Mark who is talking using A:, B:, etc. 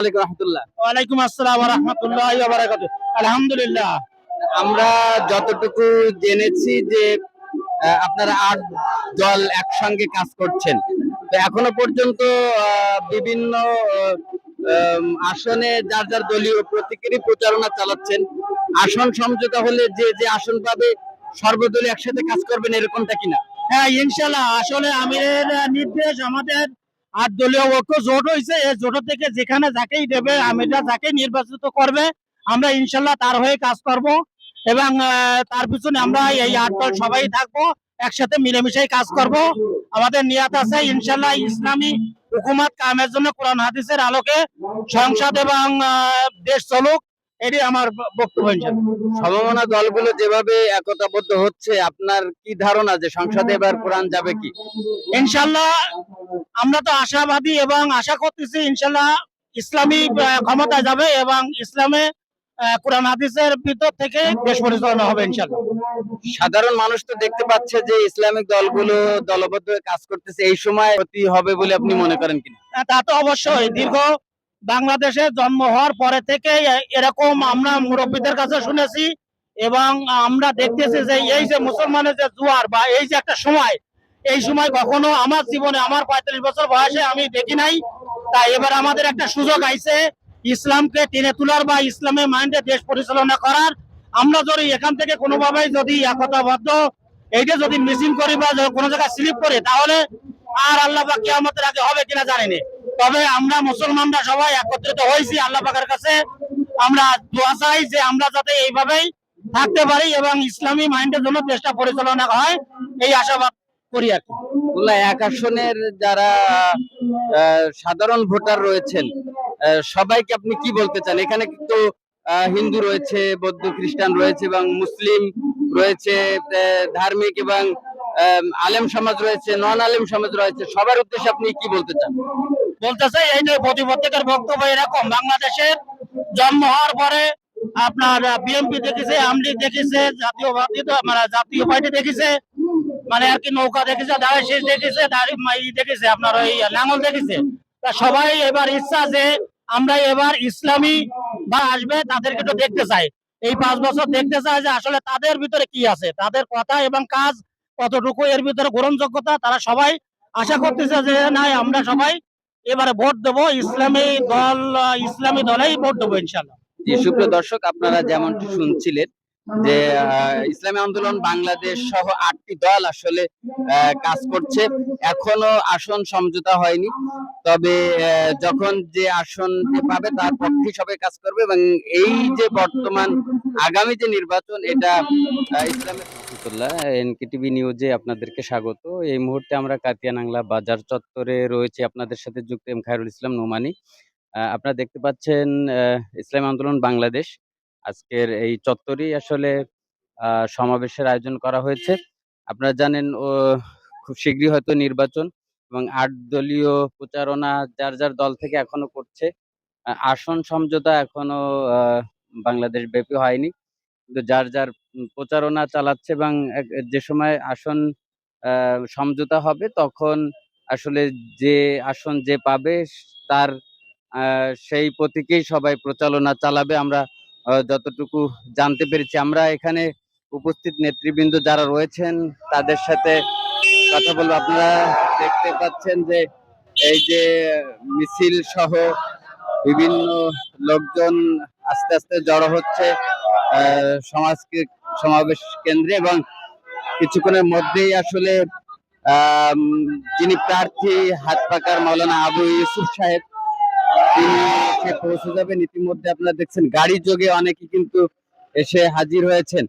A: ওয়ালাইকুম
B: আসসালাম রহমতুল্লাহ আলহামদুলিল্লাহ।
A: আমরা যতটুকু জেনেছি যে আপনারা আট দল একসঙ্গে কাজ করছেন। তো এখনও পর্যন্ত বিভিন্ন আসনে যার যার দলীয় প্রতীকেরই প্রচারণা চালাচ্ছেন। আসন সমঝোতা হলে যে যে আসন পাবে সর্বদলীয় একসাথে কাজ করবেন এরকমটা কিনা?
B: হ্যাঁ ইনশাল্লাহ আসলে আমিরের নির্দেশ আমাদের আট দলীয় ঐক্য জোট হয়েছে এই জোট থেকে যেখানে যাকেই দেবে, আমিররা যাকে নির্বাচিত করবে, আমরা ইনশাল্লাহ তার হয়ে কাজ করব এবং তার পিছনে আমরা এই আট দল সবাই থাকব, একসাথে মিলেমিশে কাজ করব। আমাদের নিয়াত আছে, ইনশাল্লাহ ইসলামী হুকুমত কামের জন্য কোরআন হাদিসের আলোকে সংসদ এবং দেশ চলুক। এটি আমার বক্তব্য
A: সমমনা দলগুলো যেভাবে একতাবদ্ধ হচ্ছে আপনার কি ধারণা যে সংসদে এবার কোরআন যাবে কি?
B: ইনশাল্লাহ আমরা তো আশাবাদী এবং আশা করতেছি ইনশাল্লাহ ইসলামী আহ, ক্ষমতায় যাবে এবং ইসলামে আহ, কোরআন হাদিসের ভিতর থেকে দেশ পরিচালনা হবে ইনশাল্লাহ।
A: সাধারণ মানুষ তো দেখতে পাচ্ছে যে ইসলামিক দলগুলো দলবদ্ধ কাজ করতেছে এই সময় ক্ষতি হবে বলে আপনি মনে করেন কিনা?
B: তা তো অবশ্যই। দীর্ঘ বাংলাদেশে জন্ম হওয়ার পরে থেকে এরকম আমরা মুরব্বীদের কাছে শুনেছি এবং আমরা দেখতেছি যে এই যে মুসলমানের যে জোয়ার বা এই যে একটা সময়, এই সময় কখনো আমার জীবনে আমার পঁয়তাল্লিশ বছর বয়সে আমি দেখি নাই। তাই এবার আমাদের একটা সুযোগ আইছে ইসলামকে টেনে তোলার বা ইসলামের মাইন্ডে দেশ পরিচালনা করার। আমরা যদি এখান থেকে কোনোভাবেই যদি একতাবদ্ধ, এইটা যদি মিসিং করি বা কোনো জায়গায় স্লিপ করি, তাহলে আর আল্লাহ পাক কিয়ামতের আগে হবে কিনা জানি তবে আমরা মুসলমানরা সবাই একত্রিত হয়েছি আল্লাহ পাকের কাছে। আমরা দোয়া চাই যে আমরা যাতে এইভাবেই থাকতে পারি এবং ইসলামী মাইন্ডের জন্য দেশটা পরিচালনা হয়। এই আশাবাদ করি আর।
A: এক আসনের যারা সাধারণ ভোটার রয়েছেন সবাইকে আপনি কি বলতে চান? এখানে কিন্তু হিন্দু রয়েছে, বৌদ্ধ খ্রিস্টান রয়েছে এবং মুসলিম রয়েছে ধার্মিক এবং আলেম সমাজ রয়েছে নন আলেম সমাজ রয়েছে। সবার উদ্দেশ্যে আপনি কি বলতে চান?
B: বলতেছে, এই যে প্রতিপত্তিকের বক্তব্য এরকম বাংলাদেশের জন্ম হওয়ার পরে আপনার বিএনপি দেখেছে আমলিগ দেখেছে জাতীয়বাদী তো- মানে জাতীয় পার্টি দেখেছে মানে আর কি নৌকা দেখেছে, দাঁড়ায় শেষ দেখেছে দাঁড়ি দেখেছে, আপনার ওই লাঙ্গল দেখেছে। তা সবাই এবার ইচ্ছা যে আমরা এবার ইসলামী বা আসবে, তাদেরকে একটু দেখতে চাই। এই পাঁচ বছর দেখতে চাই যে আসলে তাদের ভিতরে কি আছে, তাদের কথা এবং কাজ কতটুকু, এর ভিতরে গ্রহণযোগ্যতা, তারা সবাই আশা করতেছে যে, না, আমরা সবাই এবারে ভোট দেবো ইসলামী দল ইসলামী দলেই ভোট দেবো ইনশাল্লাহ
A: সুপ্রিয় দর্শক আপনারা যেমনটি শুনছিলেন যে ইসলামী আন্দোলন বাংলাদেশ সহ আটটি দল আসলে কাজ করছে। এখনও আসন সমঝোতা হয়নি। তবে যখন যে আসন পাবে তার পক্ষে সবাই কাজ করবে এবং এই যে বর্তমান আগামী যে নির্বাচন এটা আহ, ইসলামের এনকেটিভি নিউজে আপনাদেরকে স্বাগত। এই মুহূর্তে আমরা কাতিয়ানাংলা বাজার চত্বরে রয়েছে। আপনাদের সাথে যুক্ত এম খায়রুল ইসলাম নোমানি। আপনারা দেখতে পাচ্ছেন ইসলামী আন্দোলন বাংলাদেশ। আজকের এই চত্বরেই আসলে সমাবেশের আয়োজন করা হয়েছে। আপনারা জানেন, ও, খুব শীঘ্রই হয়তো নির্বাচন এবং আট দলীয় প্রচারণা যার যার দল থেকে এখনও করছে। আসন সমঝোতা এখনও বাংলাদেশ ব্যাপী হয়নি। যার যার প্রচারণা চালাচ্ছে এবং যে সময় আসন সমঝোতা হবে তখন আসলে যে আসন যে পাবে তার সেই প্রতীকেই সবাই প্রচারণা চালাবে। আমরা যতটুকু জানতে পেরেছি। আমরা এখানে উপস্থিত নেতৃবৃন্দ যারা রয়েছেন তাদের সাথে কথা বলব। আপনারা দেখতে পাচ্ছেন যে এই যে মিছিল সহ বিভিন্ন লোকজন আস্তে আস্তে জড়ো হচ্ছে। আহ, সমাজ সমাবেশ কেন্দ্রে এবং কিছুক্ষণের মধ্যেই আসলে যিনি প্রার্থী হাত পাকার মাওলানা আবু ইউসুফ সাহেব তিনি এসে পৌঁছে যাবেন। ইতিমধ্যে আপনারা দেখছেন গাড়ি যোগে অনেকে কিন্তু এসে হাজির হয়েছেন।